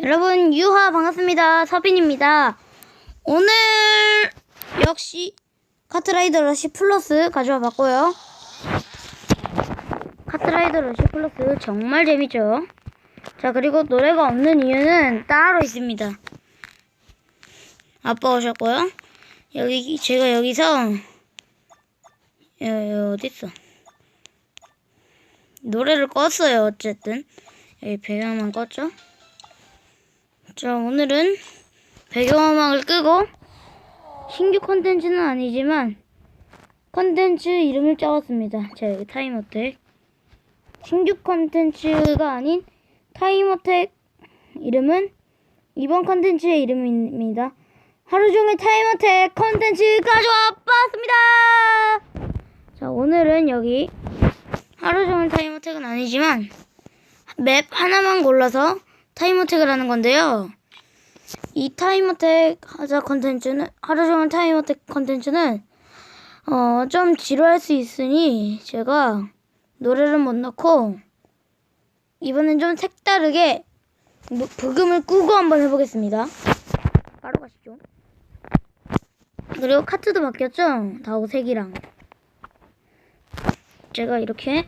여러분 유하 반갑습니다. 서빈입니다. 오늘 역시 카트라이더 러시 플러스 가져와 봤고요. 카트라이더 러시 플러스 정말 재밌죠? 자 그리고 노래가 없는 이유는 따로 있습니다. 아빠 오셨고요. 여기 제가 여기서 여기 어딨어? 노래를 껐어요 어쨌든 여기 배경만 껐죠? 자, 오늘은 배경음악을 끄고 신규 컨텐츠는 아니지만 컨텐츠 이름을 적었습니다. 자, 여기 타임어택. 신규 컨텐츠가 아닌 타임어택 이름은 이번 컨텐츠의 이름입니다. 하루 종일 타임어택 컨텐츠 가져와 봤습니다. 자, 오늘은 여기 하루 종일 타임어택은 아니지만 맵 하나만 골라서 타임어택을 하는 건데요. 이 타임어택 하자 컨텐츠는 하루 종일 타임어택 컨텐츠는 어, 좀 지루할 수 있으니 제가 노래를 못 넣고 이번엔 좀 색다르게 무- 부금을 끄고 한번 해보겠습니다. 바로 가시죠. 그리고 카트도 바뀌었죠? 다오색이랑 제가 이렇게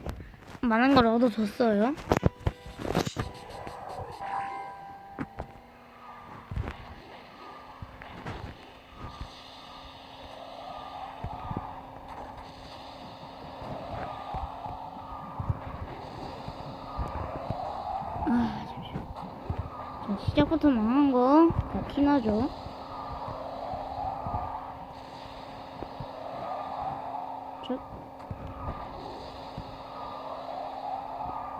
많은 걸 얻어줬어요. 아, 잠시만. 자, 시작부터 망한 거 다 티나죠? 첫.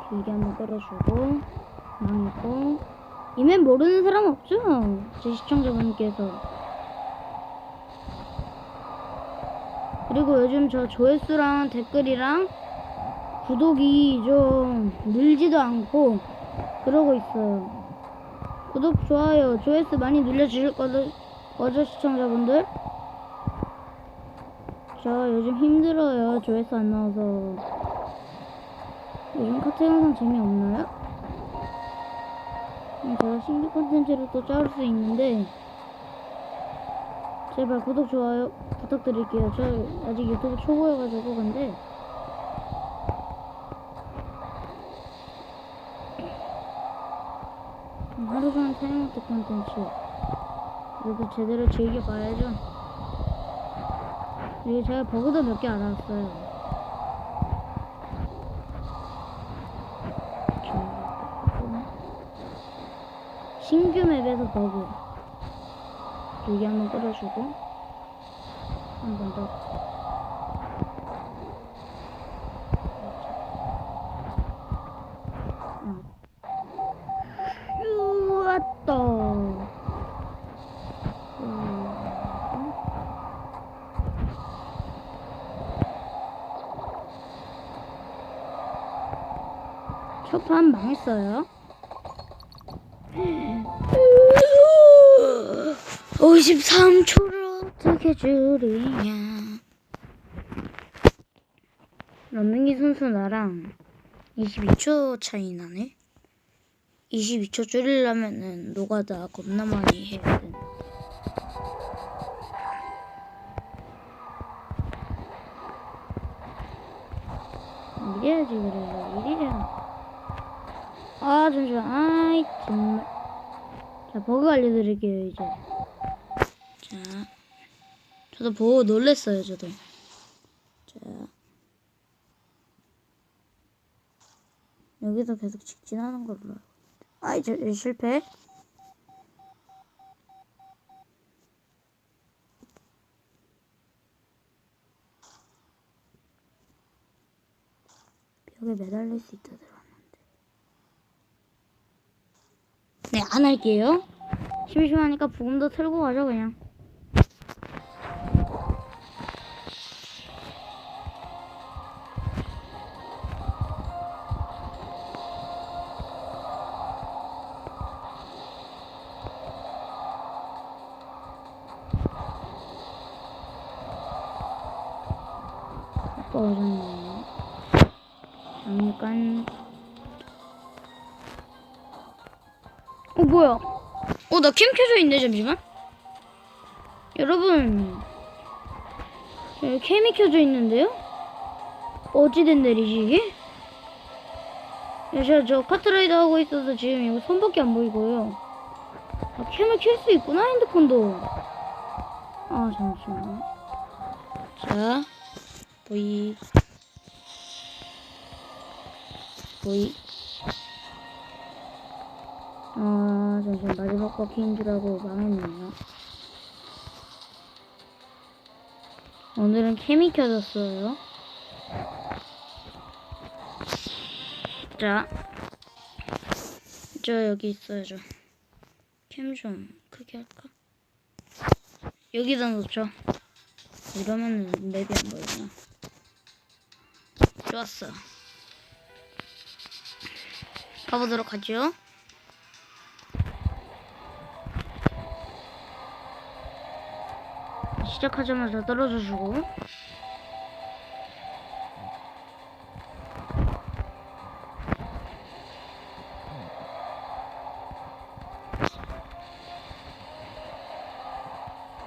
길게 한번 끌어주고, 망했고. 이맨 모르는 사람 없죠? 제 시청자분께서. 그리고 요즘 저 조회수랑 댓글이랑 구독이 좀 늘지도 않고 그러고 있어요. 구독, 좋아요, 조회수 많이 늘려주실 거죠, 거죠 시청자분들? 저 요즘 힘들어요. 조회수 안 나와서. 요즘 카트 영상 재미없나요? 음, 제가 신규 콘텐츠를 또 짜올 수 있는데 제발 구독, 좋아요 부탁드릴게요. 저 아직 유튜브 초보여가지고 근데 하루 종일 타임아웃 콘텐츠. 그래도 제대로 즐겨봐야죠. 그리고 제가 버그도 몇 개 알았어요. 신규 맵에서 버그. 여기 한번 끌어주고. 한 번 더 왔다. 첫판 망했어요. 53초를 어떻게 줄이냐. 런민기 선수 나랑 22초 차이 나네. 22초 줄이려면은 노가다 겁나 많이 해야 돼. 이래야지 그래 이래야 아 잠시만 아이 정말 자 버그 알려드릴게요 이제. 자 저도 보고 놀랬어요 저도. 자 여기서 계속 직진하는 걸로 아이 저 저 실패? 벽에 매달릴 수 있다 들었는데. 네 안 할게요 심심하니까 부금도 틀고 가죠 그냥 오셨네요. 잠깐. 어 뭐야? 어 나 캠 켜져 있네 잠시만. 여러분 여기 캠이 켜져 있는데요? 어찌된 일이지 이게? 야, 제가 저 카트라이더 하고 있어서 지금 이거 손밖에 안 보이고요. 아, 캠을 켤 수 있구나 핸드폰도. 아 잠시만. 자 보이 보이. 아 잠시만 마지막 바퀴인 줄 알고 망했네요. 오늘은 캠이 켜졌어요. 자, 저 여기 있어요, 저. 캠 좀 크게 할까? 여기다 놓죠. 이러면 맵이 안 보이나. 좋았어. 가보도록 하죠. 시작하자마자 떨어져 주고.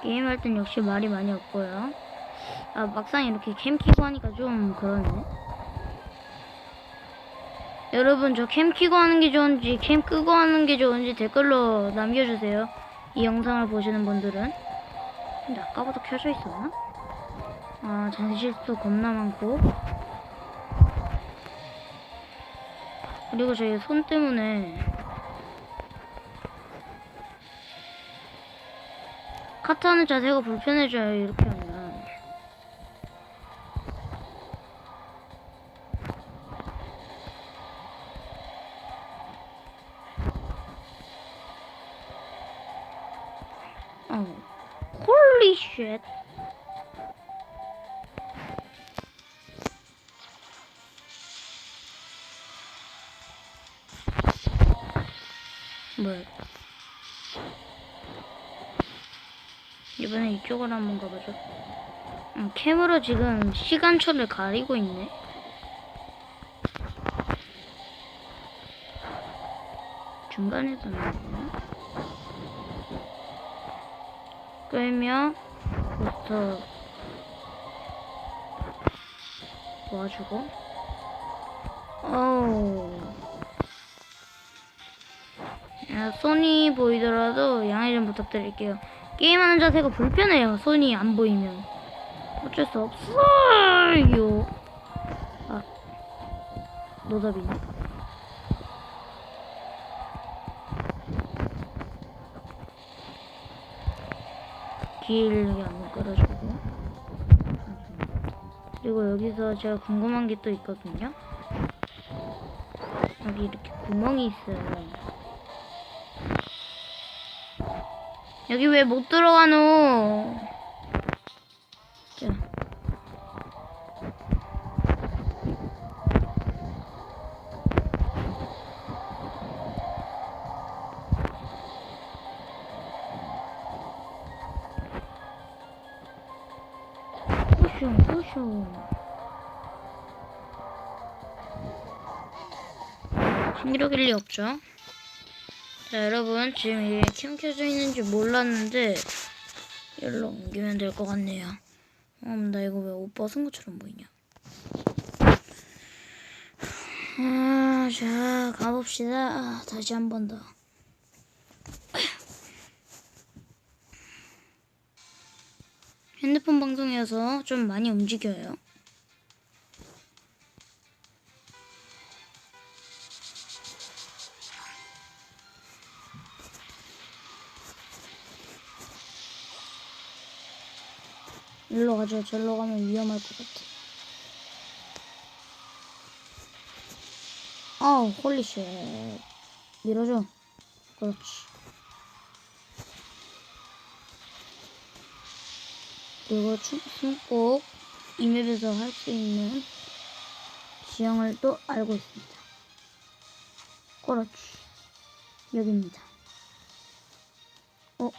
게임할 땐 역시 말이 많이 없고요. 아, 막상 이렇게 캠 키고 하니까 좀 그러네. 여러분, 저 캠 키고 하는 게 좋은지, 캠 끄고 하는 게 좋은지 댓글로 남겨주세요. 이 영상을 보시는 분들은. 근데 아까부터 켜져 있었나? 아, 잔실수 겁나 많고. 그리고 저희 손 때문에 카트하는 자세가 불편해져요, 이렇게 하면. 어. 홀리 쉣. 뭐야? 이번엔 이쪽으로 한번 가보죠. 음, 캠으로 지금 시간초를 가리고 있네. 중간에서 나오구나. 끌면 부터 도와주고. 어우. 야, 손이 보이더라도 양해 좀 부탁드릴게요. 게임하는 자세가 불편해요. 손이 안 보이면. 어쩔 수 없어요. 아, 노답이네. 길 여기 안에 끌어주고. 그리고 여기서 제가 궁금한 게 또 있거든요. 여기 이렇게 구멍이 있어요. 여기 왜 못 들어가노? 신기록 일리 없죠? 자, 여러분, 지금 이게 캠 켜져 있는지 몰랐는데, 여기로 옮기면 될 것 같네요. 음, 나 이거 왜 옷 벗은 것처럼 보이냐? 아, 자, 가봅시다. 아, 다시 한 번 더. 핸드폰 방송이어서 좀 많이 움직여요. 일로 가죠. 절로 가면 위험할 것 같아. 아우, 홀리쉣. 밀어줘. 그렇지. 그리고 춤, 숨꼭 이 맵에서 할 수 있는 지형을 또 알고 있습니다. 그렇지. 여기입니다. 어?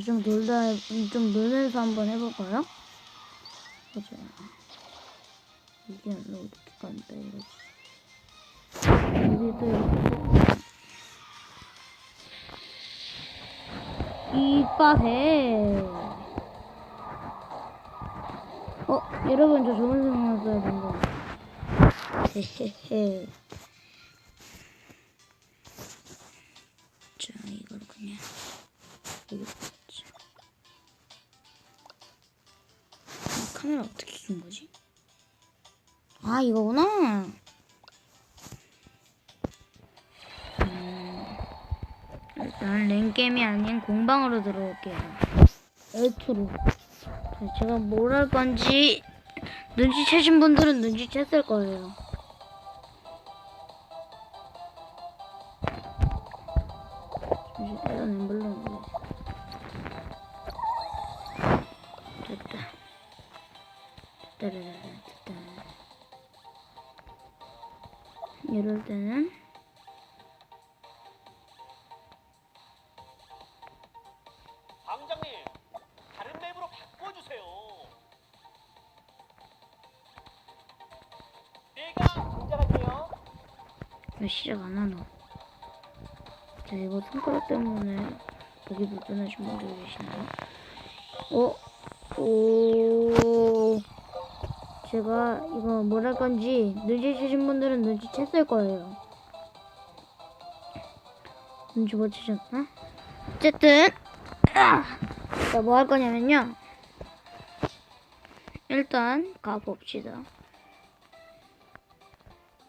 좀 놀다, 좀 놀면서 한번 해볼까요? 그죠. 이게 안 나오게 간다 이거지. 여기도 이렇게 이 빠세. 어, 여러분 저 좋은 생각 써야 된다. 헤헤헤. 자, 이걸 그냥 붙자. 아, 카메라 어떻게 킨 거지? 아, 이거구나. 음, 일단 랭게임이 아닌 공방으로 들어올게요. 엘투로. 자, 제가 뭘 할 건지 눈치채신 분들은 눈치챘을 거예요. 왜 시작 안? 자, 이거 손가락 때문에 보기 불편하신 분들 계시나요? 어? 오. 제가 이거 뭘할 건지 눈치채신 분들은 눈치챘을 거예요. 눈치 못 채셨나? 어쨌든, 자, 뭐 할 거냐면요. 일단, 가봅시다.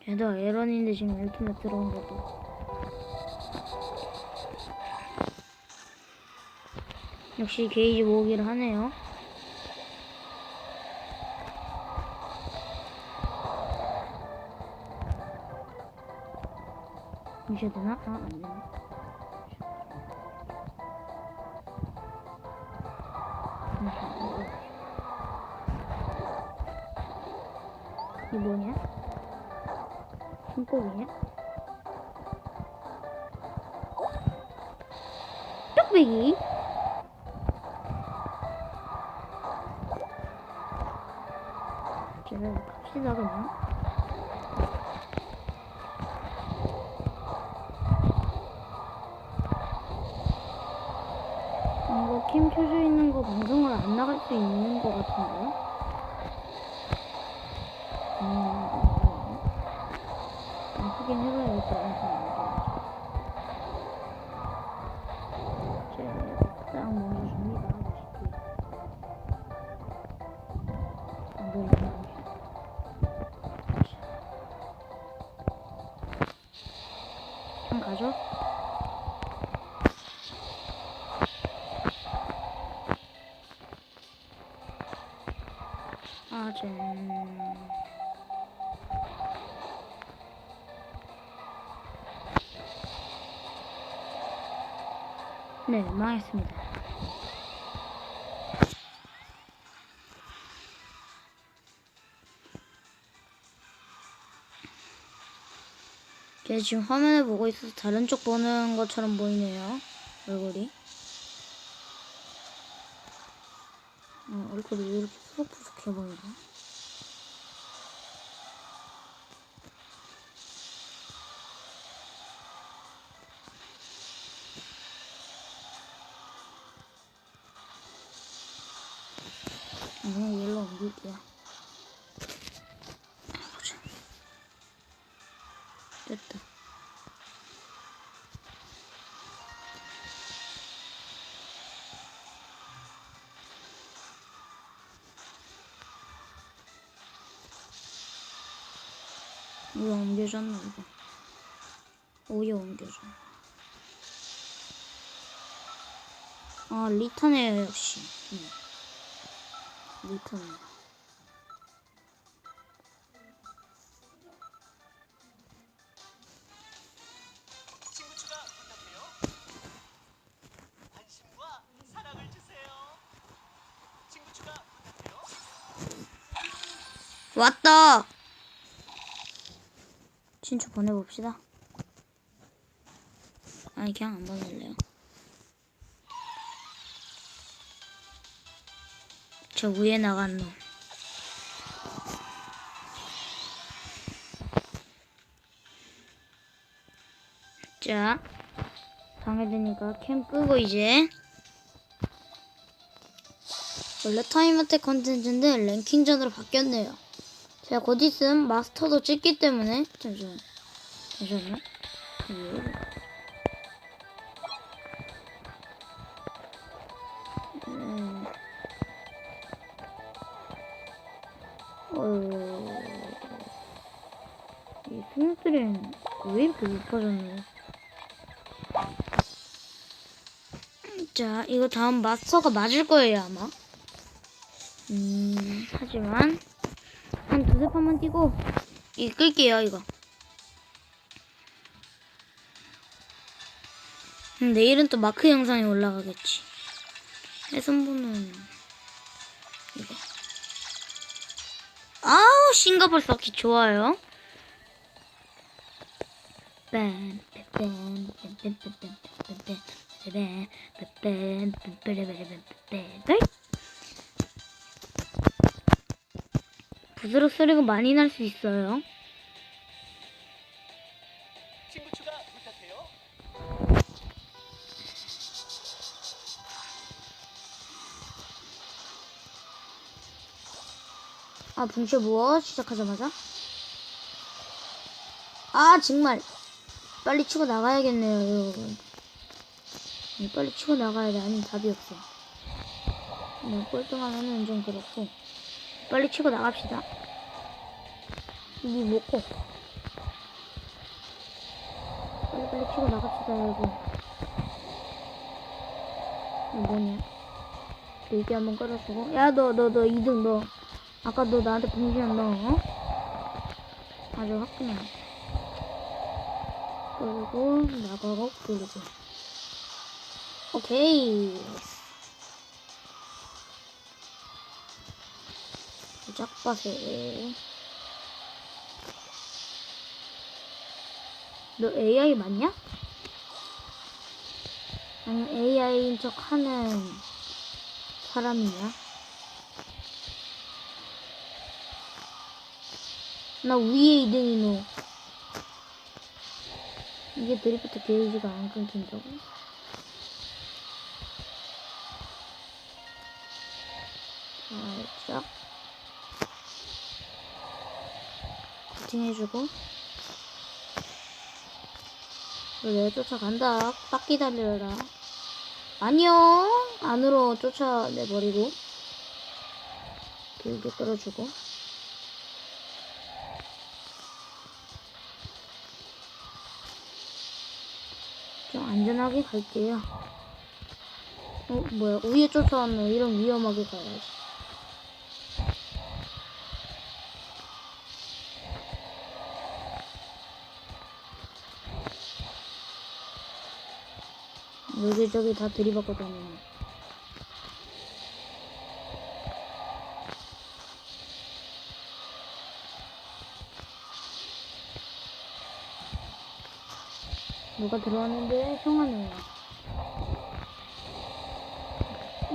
얘도 에런인데 지금 이렇게나 들어온 거고. 역시 게이지 모으기를 하네요. 미셔야 되나? 아, 안 되네. 손꼽이냐? 뚝배기? 제가 갑시다 그냥 이거 캠 켜져 있는 거 방송을 안 나갈 수 있는 거 같은데요? something. 네, 망했습니다. 제가 지금 화면을 보고 있어서 다른 쪽 보는 것처럼 보이네요. 얼굴이. 어, 얼굴이 왜 이렇게 푸석푸석해 보이지? 그냥 얘로 옮길게요. 보자. 됐다. 이거 옮겨줬나 이거? 오이 옮겨줘. 아 리턴이에요 역시. 응. 리턴. 왔다. 친추 보내봅시다. 아니 그냥 안 보낼래요. 저 위에 나간 놈. 자, 방에 드니까 캠 끄고 이제 원래 타임어택 컨텐츠인데 랭킹전으로 바뀌었네요. 제가 곧 있음 마스터도 찍기 때문에 잠시만 잠시만요. 이 스무트리는 왜 이렇게 높아졌나요? 자, 이거 다음 마스터가 맞을 거예요, 아마. 음, 하지만, 한 두세 판만 뛰고, 이거 끌게요, 이거. 음, 내일은 또 마크 영상이 올라가겠지. 해선보는, 싱가폴 서키 좋아요. 부드러 소리가 많이 날 수 있어요. 아, 붕쇼 무엇 시작하자마자? 아, 정말. 빨리 치고 나가야겠네요, 여러분. 네, 빨리 치고 나가야 돼. 아니면 답이 없어. 네, 꼴등하면은 좀 그렇고. 빨리 치고 나갑시다. 이 먹고. 빨리 빨리 치고 나갑시다, 여러분. 이거 뭐냐? 일기 한번 끌어주고. 야, 너, 너, 너, 2등 너. 아까 너 나한테 분신한 너, 어? 아주 화끈해. 그리고 나가고 그리고 오케이. 짝바세. 너 AI 맞냐? 아니 AI인 척 하는 사람이냐? 나 위에 2등이 너. 이게 드리프트 게이지가 안 끊긴다고? 살짝. 코팅해주고. 왜 쫓아간다. 딱 기다려라. 안녕. 안으로 쫓아내버리고. 길게 끌어주고. 안전하게 갈게요. 어, 뭐야. 위에 쫓아왔네. 이런 위험하게 가야지. 여기저기 다 들이받고 다니네. 누가 들어왔는데 형아네요.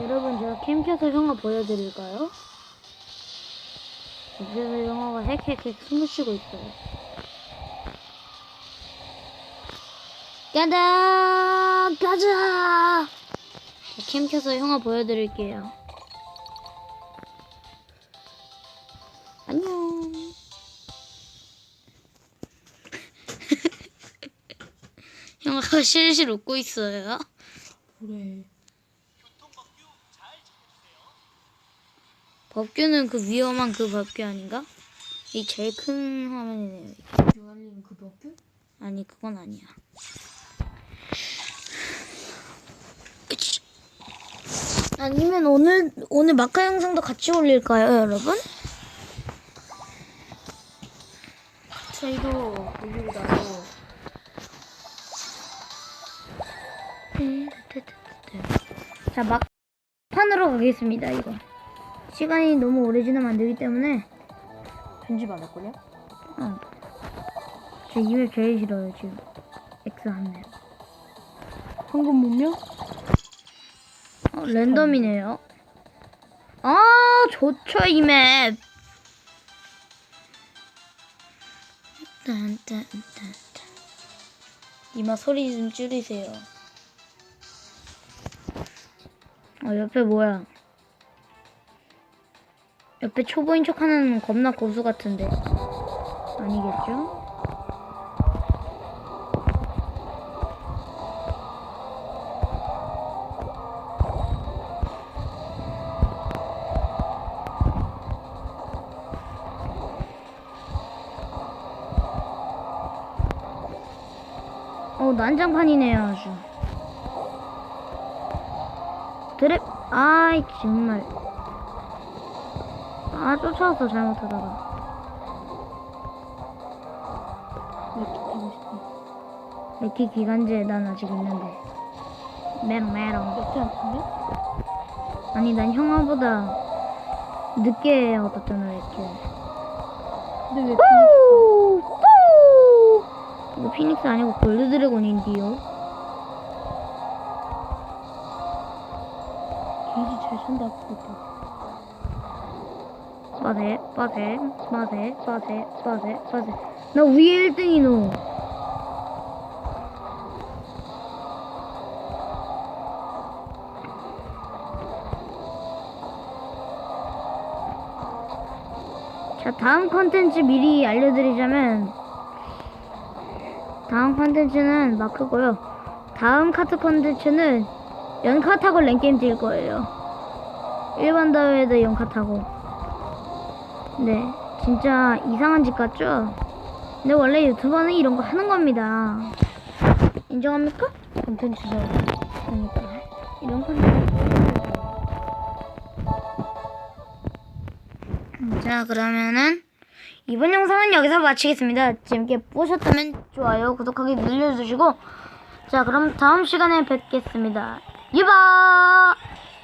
여러분 제가 캠 켜서 형아 보여드릴까요? 그래서 형아가 헥헥헥 숨을 쉬고 있어요. 가자! 가자! 자, 캠 켜서 형아 보여드릴게요. 형아가 실실 웃고 있어요. 그래. 법규는 그 위험한 그 법규 아닌가? 이 제일 큰 화면이네요. 유한님 그 법규? 아니 그건 아니야. 아니면 오늘 오늘 마카 영상도 같이 올릴까요, 여러분? 저희도 올리고 자, 막판으로 가겠습니다, 이거. 시간이 너무 오래 지나면 안 되기 때문에, 편집 안할 거냐? 어. 저 이맵 제일 싫어요, 지금. X 한 맵. 황금 문명? 어, 랜덤이네요. 아, 좋죠, 이 맵. 딴, 딴, 딴, 딴. 이마 소리 좀 줄이세요. 어, 옆에 뭐야? 옆에 초보인 척 하는 겁나 고수 같은데. 아니겠죠? 어, 난장판이네요, 아주. 아이, 정말. 아, 쫓아왔어, 잘못하다가. 이렇게 기간제 난 아직 있는데. 메롱, 메롱. 몇개 아픈데? 아니, 난 형아보다 늦게 얻었잖아, 레키. 근데 왜! 이거 피닉스 아니고 골드 드래곤인데요? 산다 그것도. 빠세, 빠세, 빠세, 빠세, 빠세, 빠세. 나 위에 1등이 노. 자, 다음 컨텐츠 미리 알려드리자면, 다음 컨텐츠는 마크고요. 다음 카트 컨텐츠는 연카 타고 랭게임 뛸 거예요. 일반 다회에도 연카 타고. 네, 진짜 이상한 짓 같죠? 근데 원래 유튜버는 이런 거 하는 겁니다. 인정합니까? 컨텐츠죠. 그러니까 이런 컨텐츠. 자, 그러면은 이번 영상은 여기서 마치겠습니다. 재밌게 보셨다면 좋아요, 구독하기 눌러주시고 자, 그럼 다음 시간에 뵙겠습니다. 유바!